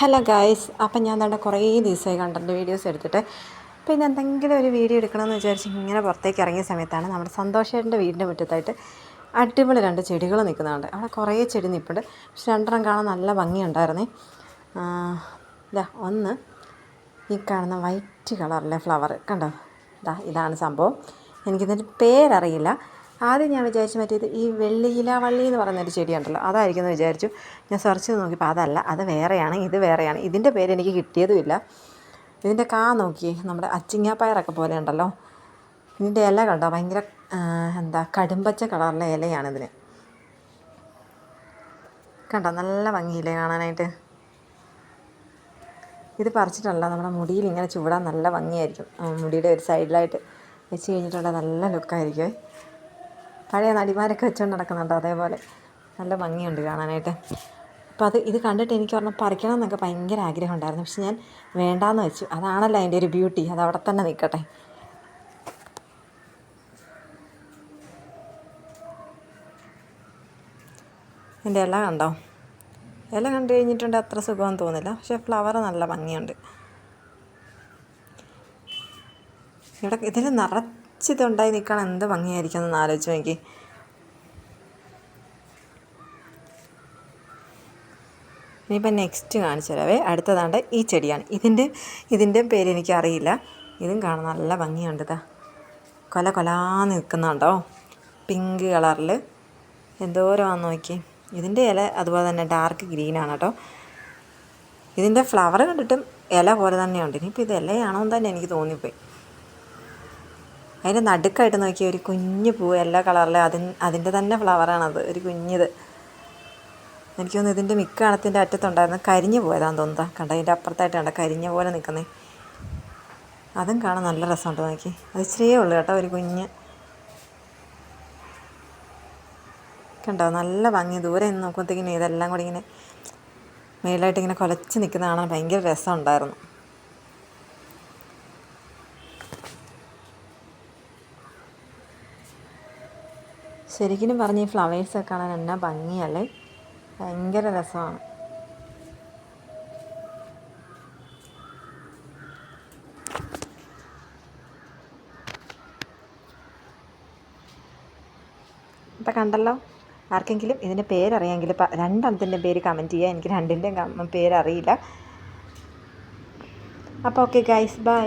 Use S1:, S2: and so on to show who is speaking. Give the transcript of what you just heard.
S1: Hello guys അപ്പം ഞാൻ തന്നെ കുറേ ദിവസമായി കണ്ടന്റ് വീഡിയോസ് എടുത്തിട്ട്. പിന്നെ എന്തെങ്കിലും ഒരു വീഡിയോ എടുക്കണമെന്ന് വിചാരിച്ച് ഇങ്ങനെ പുറത്തേക്ക് ഇറങ്ങിയ സമയത്താണ് നമ്മുടെ സന്തോഷേട്ടന്റെ വീടിന്റെ മുറ്റത്തായിട്ട് അടിപൊളി രണ്ട് ചെടികൾ നിൽക്കുന്നുണ്ട് അവിടെ കുറേ ചെടി നിൽപ്പുണ്ട് പക്ഷെ രണ്ടെണ്ണം കാണാൻ നല്ല ഭംഗിയുണ്ടായിരുന്നേ. ഇതാ ഒന്ന് ഈ കാണുന്ന വൈറ്റ് കളറിലെ ഫ്ലവർ കണ്ടോ? ഇതാ ഇതാണ് സംഭവം. എനിക്കിതിന്റെ പേരറിയില്ല. ആദ്യം ഞാൻ വിചാരിച്ചു മറ്റേത് ഈ വെള്ളിയില വള്ളി എന്ന് പറയുന്നൊരു ചെടിയുണ്ടല്ലോ അതായിരിക്കും എന്ന് വിചാരിച്ചു. ഞാൻ സെർച്ച് ചെയ്ത് നോക്കിയപ്പോൾ അതല്ല അത് വേറെയാണ് ഇത് വേറെയാണ്. ഇതിന്റെ പേര് എനിക്ക് കിട്ടിയതുമില്ല. ഇതിന്റെ കാ നോക്കി നമ്മുടെ അച്ചിങ്ങാപ്പയറൊക്കെ പോലെ ഉണ്ടല്ലോ. ഇതിന്റെ ഇല കണ്ടോ? ഭയങ്കര എന്താ കടുംപച്ച കളറിലെ ഇലയാണിതിന് കണ്ടോ? നല്ല ഭംഗിയില്ലേ കാണാനായിട്ട്. ഇത് പറിച്ചിട്ടല്ല നമ്മുടെ മുടിയിൽ ഇങ്ങനെ ചൂടാൻ നല്ല ഭംഗിയായിരിക്കും. മുടിയുടെ ഒരു സൈഡിലായിട്ട് വെച്ച് കഴിഞ്ഞിട്ടുള്ള നല്ല ലുക്കായിരിക്കും പഴയ നടിമാരൊക്കെ വെച്ചുകൊണ്ട് നടക്കുന്നുണ്ട് അതേപോലെ. നല്ല ഭംഗിയുണ്ട് കാണാനായിട്ട്. അപ്പോൾ അത് ഇത് കണ്ടിട്ട് എനിക്ക് ഒരെണ്ണം പറിക്കണം എന്നൊക്കെ ഭയങ്കര ആഗ്രഹം ഉണ്ടായിരുന്നു. പക്ഷെ ഞാൻ വേണ്ടാന്ന് വെച്ചു. അതാണല്ലോ അതിന്റെ ഒരു ബ്യൂട്ടി അത് അവിടെ തന്നെ നിൽക്കട്ടെ. എന്റെ ഇല കണ്ടോ? ഇല കണ്ടു കഴിഞ്ഞിട്ടുണ്ട് അത്ര സുഖമെന്ന് തോന്നില്ല പക്ഷേ ഫ്ലവർ നല്ല ഭംഗിയുണ്ട്. ഇവിടെ ഇതിൽ നിറച്ചിതുണ്ടായി നിൽക്കണം എന്ത് ഭംഗിയായിരിക്കും എന്ന് ആലോചിച്ച് നോക്കി. ഇനിയിപ്പോൾ നെക്സ്റ്റ് കാണിച്ചു തരാവേ. അടുത്തതാണ്ട് ഈ ചെടിയാണ്. ഇതിന്റെ ഇതിന്റെ പേര് എനിക്കറിയില്ല. ഇതും കാണാൻ നല്ല ഭംഗിയുണ്ട് ഇതാ കൊല കൊലാന്ന് നിൽക്കുന്നുണ്ടോ പിങ്ക് കളറിൽ എന്തോരമാണെന്ന് നോക്കി. ഇതിന്റെ ഇല അതുപോലെ തന്നെ ഡാർക്ക് ഗ്രീനാണ് കേട്ടോ ഇതിന്റെ ഫ്ലവർ കണ്ടിട്ടും ഇല പോലെ തന്നെയുണ്ട്. ഇനിയിപ്പോൾ ഇത് ഇലയാണോ എന്ന് തന്നെ എനിക്ക് തോന്നിപ്പോയി. അതിന്റെ നടുക്കായിട്ട് നോക്കിയ ഒരു കുഞ്ഞു പൂ എല്ലാ കളറിലെ അതിന് അതിന്റെ തന്നെ ഫ്ലവറാണത് ഒരു കുഞ്ഞിത്. എനിക്ക് തോന്നുന്നു ഇതിന്റെ മിക്ക അണത്തിന്റെ അറ്റത്തുണ്ടായിരുന്നു കരിഞ്ഞു പോയതാന്ന് തോന്നുന്നത് കണ്ട അതിന്റെ അപ്പുറത്തായിട്ട് കണ്ട കരിഞ്ഞ പോലെ നിൽക്കുന്നേ. അതും കാണാൻ നല്ല രസമുണ്ട് നോക്കി. അത് ഇച്ചിരിയേ ഉള്ളൂ കേട്ടോ ഒരു കുഞ്ഞ്. കണ്ടോ നല്ല ഭംഗി. ദൂരെ നിന്ന് നോക്കുമ്പോഴത്തേക്കിനും ഇതെല്ലാം കൂടി ഇങ്ങനെ മേലായിട്ട് ഇങ്ങനെ കുലച്ച് നിൽക്കുന്ന കാണാൻ ഭയങ്കര രസമുണ്ടായിരുന്നു. ശരിക്കും പറഞ്ഞ് ഈ ഫ്ലവേഴ്സൊക്കെ കാണാൻ എന്നാ ഭംഗിയല്ലേ? ഭയങ്കര രസമാണ്. ഇപ്പം കണ്ടല്ലോ? ആർക്കെങ്കിലും ഇതിന്റെ പേരറിയാമെങ്കിൽ ഇപ്പം രണ്ടെണ്ണത്തിന്റെ പേര് കമന്റ് ചെയ്യുക എനിക്ക് രണ്ടിന്റെയും പേരറിയില്ല. അപ്പോൾ ഓക്കെ ഗൈസ് ബൈ